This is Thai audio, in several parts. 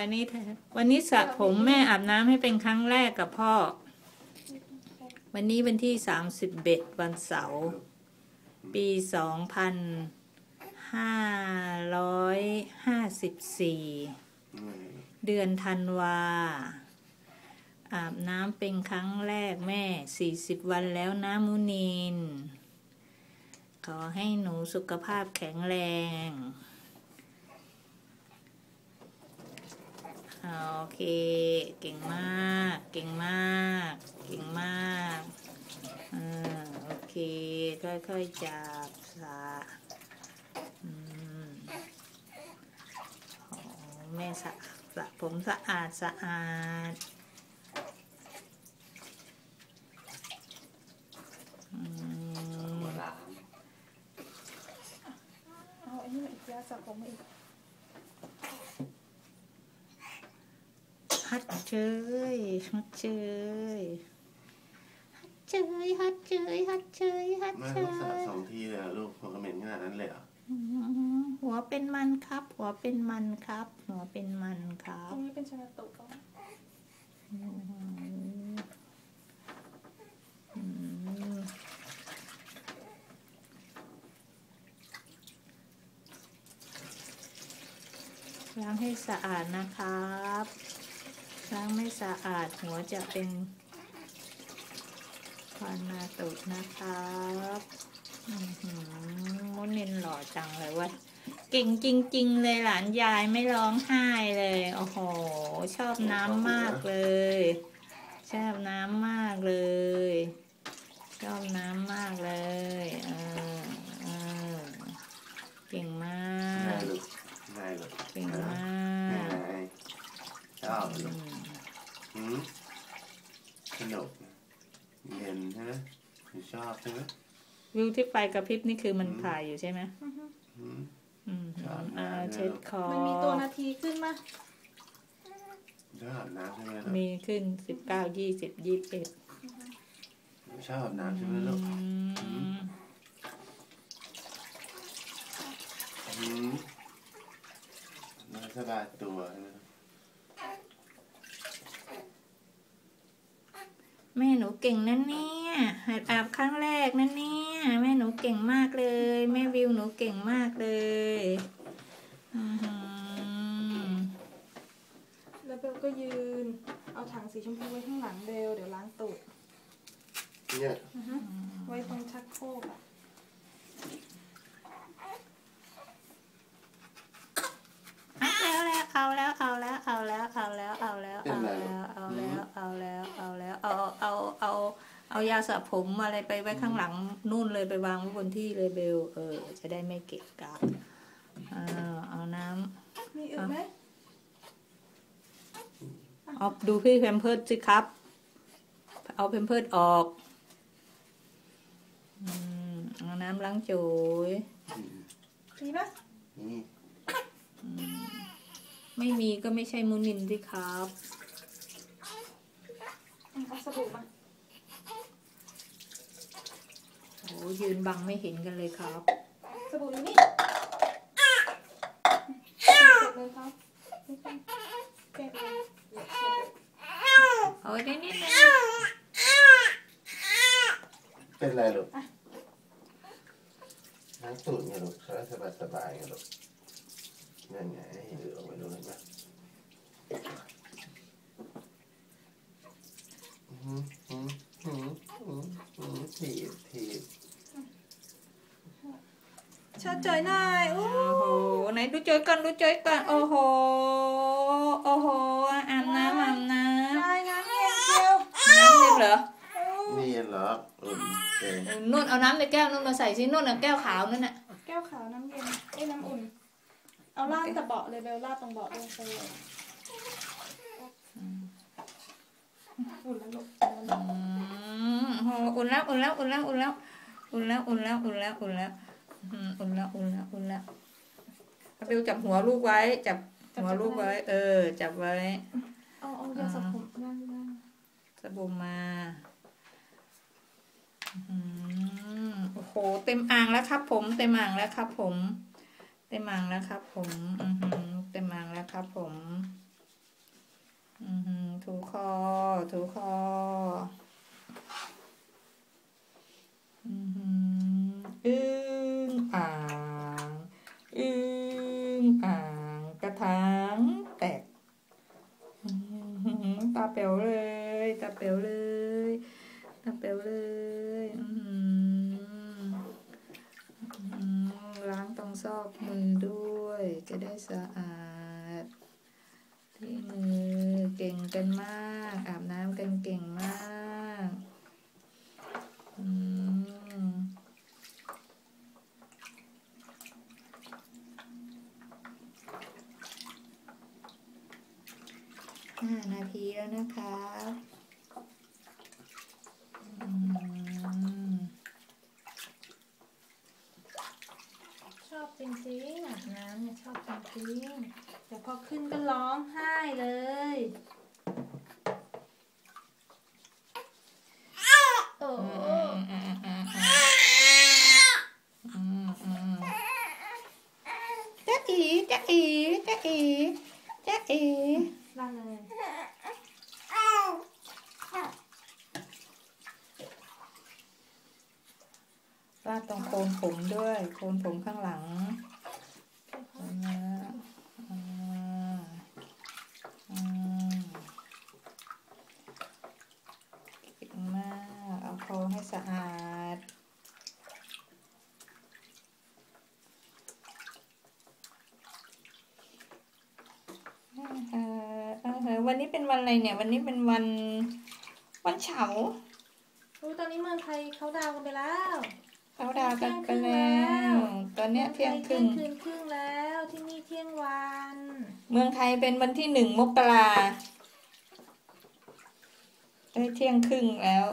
วันนี้วันนี้สระผมแม่อาบน้ำให้เป็นครั้งแรกกับพ่อ วันนี้วันที่สามสิบเอ็ดวันเสาร์ปีสองพันห้าร้อยห้าสิบสี่เดือนธันวา อาบน้ำเป็นครั้งแรกแม่สี่สิบวันแล้วนะมุนิน ขอให้หนูสุขภาพแข็งแรง โอเค เก่งมาก เก่งมาก เก่งมากอ่าโอเค ค่อยๆจับสาอืมแม่สะสะผมสะอาดสะอาดอืมเอาอ้นี่มาอีกยาสระผมมาอีก ฮัดเจยฮัดเจยฮัดเจยฮัดเจยฮัดเจยฮัดแม่เจต้องสระยสองทีเลยเหรอลูกหัวกระเหม็นขนาดนั้นเลยเหรออืมหัวเป็นมันครับ หัวเป็นมันครับ หัวเป็นมันครัตบรงนี้เป็นชนะตุกก่อนอืมอืมล้างให้สะอาดนะครับ ล้างไม่สะอาดหัวจะเป็นควันนาตุกนะครับอื้อหือมุนินหล่อจังเลยว่าเก่งจริง ๆ เลยหลานยายไม่ร้องไห้เลย โอ้โห ชอบน้ำมากเลย ชอบน้ำมากเลย ชอบน้ำมากเลย เออเออเก่งมาก ลูกง่ายลูก เก่งมาก ง่ายชอบ อื ลูก ม หืมสนุกเย็นใช่ไหมหนูชอบ ใช่ไหมวิวที่ไฟกระพริบนี่คือมันถ่ายอยู่ใช่ไหมหืมอืมชอบอ่ามากเลยเช็ดคอมันมีตัวนาทีขึ้นมาชอบอาบน้ำใช่ไหมลูกมีขึ้นสิบเก้ายี่สิบยี่สิบเอ็ดชอบอาบน้ำใช่ไหมลูกหืมมันสบายตัวใช่ไหมลูก แม่หนูเก่งนั่นเนี่ยหัดอาบครั้งแรกนั่นเนี่ยแม่หนูเก่งมากเลย แม่วิวหนูเก่งมากเลยอือหือแล้วเบลก็ยืน เอาถังสีชมพูไว้ข้างหลังเบลเดี๋ยวล้างตูด เนี่ย ไว้ตรงชักโครกอะ เอายาสระผมอะไรไปไว้ข้างหลังนู่นเลยไปวางไว้บนที่เลยเบล เออ จะได้ไม่เกะกะเอาเอาน้ำมีอื่นไหมออกดูพี่เพมเพิร์ดสิครับ เอาเพมเพิร์ดออกอืมเอาน้ำล้างจุยอืมมีปะนี่ไม่มีก็ไม่ใช่มุนินสิครับอืมเอาสบู่มา โอ้ยืนบังไม่เห็นกันเลยครับสบู่อยู่นี่เสร็จเลยครับไม่ต้องแกะเลยเดี๋ยวเสร็จเลยเอาไว้ได้นิดนึงเป็นไรลูกล้างตูดไงลูกสบายสบายสบายไงลูกนั่นไงให้เหลือไว้ดูเห็นไหมหืมหืมหืมหืมหืมถีบถีบ เชิดเจยหน่อยอู้โอ้โหไหนดูจอยก่อนดูจอยก่อนโอ้โหโอ้โหอาบน้ำอาบน้ได้นะเพียงเดียวำน้ำเล็กเหรอนี่เหรออุ่นเก่งนุ่นเอาน้ำในแก้วนุ่นมาใส่สินุ่นเอาแก้วขาวนั่นน่ะแก้วขาวน้ำเย็นไอ้ยน้ำอุ่น เอาลาดแต่เบาะเลยเบลลาดตรงเบาะลงไปเลยอุ่นแล้วลูกอุ่นแล้วลูกอืมโอ้โหอุ่นแล้วอุ่นแล้วอุ่นแล้วอุ่นแล้วอุ่นแล้วอุ่นแล้วอุ่นแล้ว อุ่นแล้วอืมอุ่นแล้วอุ่นแล้วอุ่นแล้วเอาบิวจับหัวลูกไว้ จับหัวลูกไว้ เออ จับไว้เอาเอายาสระผมย่างย่างสบู่มาอืมโอ้โห เต็มอ่างแล้วครับ ผม เต็มอ่างแล้วครับ ผม เต็มอ่างแล้วครับ ผมอือหือเต็มอ่างแล้วครับ ผมอือหือถูคอ ถูคอ อือหือ อึ้งอ่างอึ้งอ่าง กระถางแตก ตาเป๋วเลย ตาเป๋วเลย ตาเป๋วเลยล้างตรงซอกมือด้วย จะได้สะอาด ที่มือเก่งกันมาก อาบน้ำกันเก่งมากอืมห้านาทีแล้วนะครับอืม ชอบ จริงๆอาบน้ำเนี่ยชอบจริงๆแต่พอขึ้นก็ร้องไห้เลยโอ้อืมอืมอืมอืมอืมจ๊ะอีจ๊ะอีจ๊ะอีจ๊ะอีล่างเลย ลา ดตรงโคนผมด้วย โคนผมข้างหลังมอืมอืมเก่งมาก เอาโคนให้สะอาดเออวันนี้เป็นวันอะไรเนี่ย วันนี้เป็นวันวันเฉารู้ตอนนี้เมืองไทยเขาดาวกันไปแล้ว เขาดาวกันไปแล้ว ตอนเนี้ยเที่ยงครึ่งเที่ยงคืนครึ่งแล้วที่นี่เที่ยงวัน เมืองไทยเป็นวันที่หนึ่งมกราได้เที่ยงครึ่งแล้ว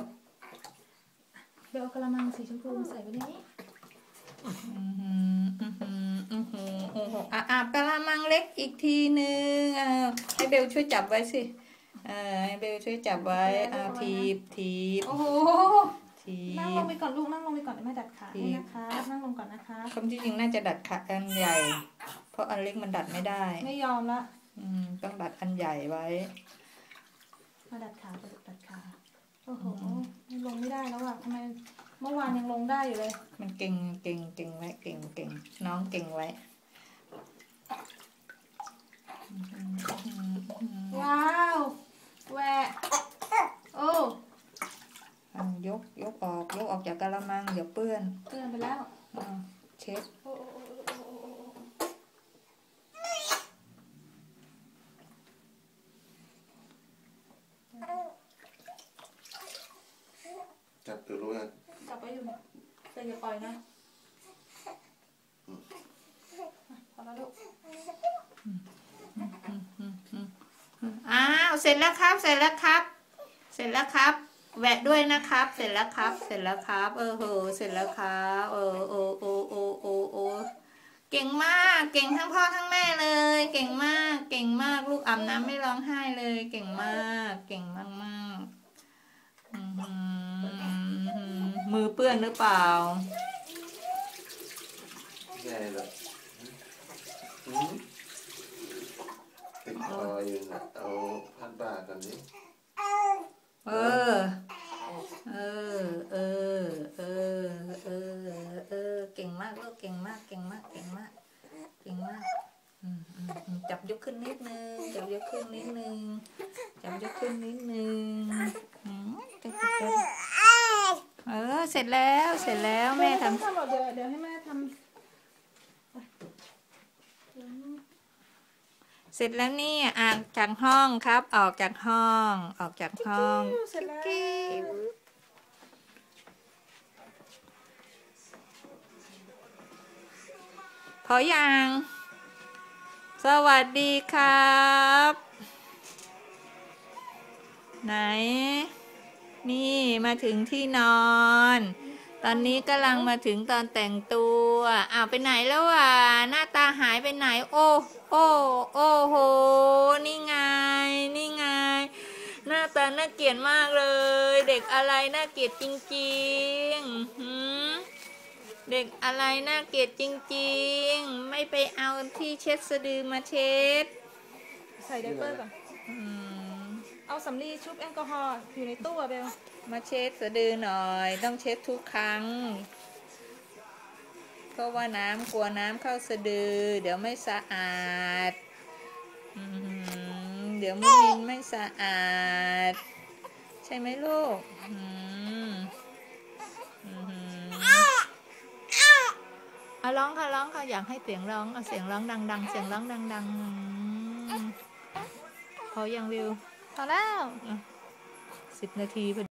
เบลเอากระมังสีชมพูมาใส่ไว้ในนี้อือหืออือหืออือหือโอ้โหอะอาบกะละมังเล็กอีกทีนึงอ่าให้เบลช่วยจับไว้สิเออให้เบลช่วยจับไว้อ่าทีบทีบโอ้โห ทีนั่งลบงไปก่อนลูกนั่งลงไปก่อนเดี๋ยวแม่ดัดขาให้นะคะ นั่งลงก่อนนะคะคำที่จริงน่าจะดัดขาอันใหญ่ เพราะอันเล็กมันดัดไม่ได้ ไม่ยอมละอืมต้องดัดอันใหญ่ไว้ มาดัดขาไปลูกดัดขาโอ้โหไม่ลงไม่ได้แล้วอะทำไมเมื่อวานยังลงได้อยู่เลย มันเก่งเก่งเก่งไว้เก่งเก่งน้องเก่งไว้ว้าวแหวะโอ้ อะย กยกออก ยกออกจากกะละมังเดี๋ยวเปื้อนเตือนไปแล้วอะเช็ดโอ้โอ้โอ้โอ้โอ้โอ้จับตัวรู้ยังจับไว้อยู่เนี่ยแต่อย่าปล่อยนะพอแล้วลูกอ้าว เสร็จแล้วครับ เสร็จแล้วครับ เสร็จแล้วครับ แวะด้วยนะครับ เสร็จแล้วครับ เสร็จแล้วครับ เออโหเสร็จแล้วครับเออโอโอโอโอโอเก่งมาก เก่งทั้งพ่อทั้งแม่เลย เก่งมาก เก่งมาก ลูกอาบน้ำไม่ร้องไห้เลย เก่งมาก เก่งมากมากๆอื้อหือมือเปื้อนหรือเปล่าแย่เลยหืมติดคออยู่น่ะเอาพัดบ่ากันดิเออ เออ เออ เออ เออ เออ เก่งมากลูกเก่งมาก เก่งมาก เก่งมาก เก่งมาก จับยกขึ้นนิดนึง จับยกขึ้นนิดนึง จับยกขึ้นนิดนึงเออ เสร็จแล้ว เสร็จแล้วแม่ทำทำหรอกเดี๋ยวเดี๋ยวให้แม่ทำเสร็จแล้วนี่ออกจากห้องครับ ออกจากห้อง ออกจากห้องเสร็จแล้ว พอยังสวัสดีครับ ไหน นี่มาถึงที่นอน ตอนนี้กำลังมาถึงตอนแต่งตัวอ้าวไปไหนแล้วอะ หน้าตาหายไปไหน โอ้ โอ้ โอ้โห นี่ไง นี่ไง หน้าตาน่าเกลียดมากเลย เด็กอะไรน่าเกลียดจริงๆหืม เด็กอะไรน่าเกลียดจริง ๆ ไม่ไปเอาที่เช็ดสะดือมาเช็ด ใส่ไดเปอร์ก่อนอืมเอาสำลีชุบแอลกอฮอล์อยู่ในตู้อะเบลมาเช็ดสะดือหน่อย ต้องเช็ดทุกครั้ง เพราะว่าน้ำกลัวน้ำเข้าสะดือ เดี๋ยวไม่สะอาดอืมเดี๋ยวมุนินไม่สะอาด ใช่ไหมลูกอืม อาร้องค่ะร้องค่ะอยากให้เสียงร้องเอาเสียงร้องดัง ๆ เสียงร้องดังๆอืมพอยังวิวพอแล้วสิบนาทีพอดี